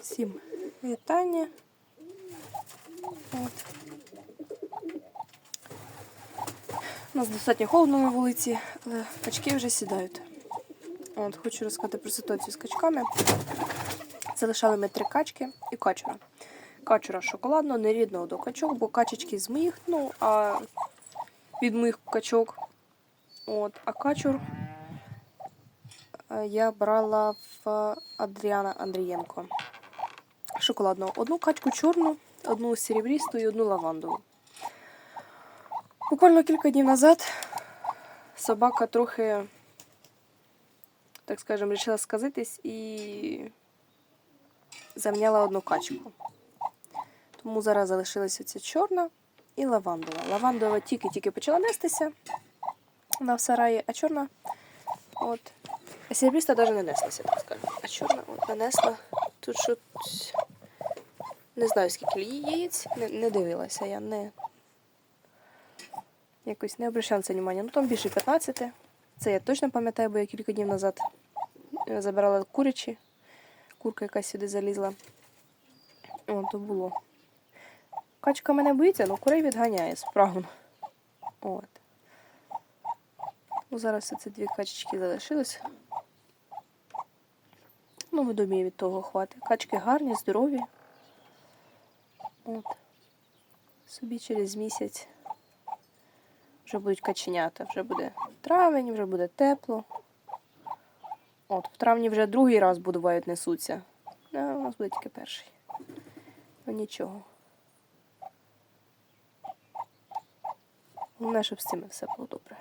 Всім вітання. От. У нас достатньо холодно на вулиці, але качки вже сідають. От, хочу розказати про ситуацію з качками. Залишали ми три качки і качура. Качура шоколадного, нерідного до качок, бо качечки з моїх, ну, а від моїх качок. От, а качур е, я брала в Адріана Андрієнко. Шоколадного. Одну качку чорну, одну серебрісту і одну лавандову. Буквально кілька днів назад собака трохи, так скажемо, вирішила сказитись і замняла одну качку. Тому зараз залишилася ця чорна і лавандова. Лавандова тільки-тільки почала нестися вона в сараї, а чорна от. А серебріста навіть не неслася, так скажемо. А чорна от нанесла. Тут що не знаю, скільки яєць, не, не дивилася я, не якось не обращала це увагу. Ну там більше 15. Це я точно пам'ятаю, бо я кілька днів назад е, забирала курячі. Курка якась сюди залізла. О, то було. Качка мене боїться, але курей відганяє справно. От. Ну, зараз це дві качечки залишились. Ну, ми думаю, від того хватить. Качки гарні, здорові. От. Собі через місяць вже будуть каченята. Вже буде травень, вже буде тепло. От, в травні вже другий раз бувають несуться. А у нас буде тільки перший. Ну нічого. Головне, щоб з цими все було добре.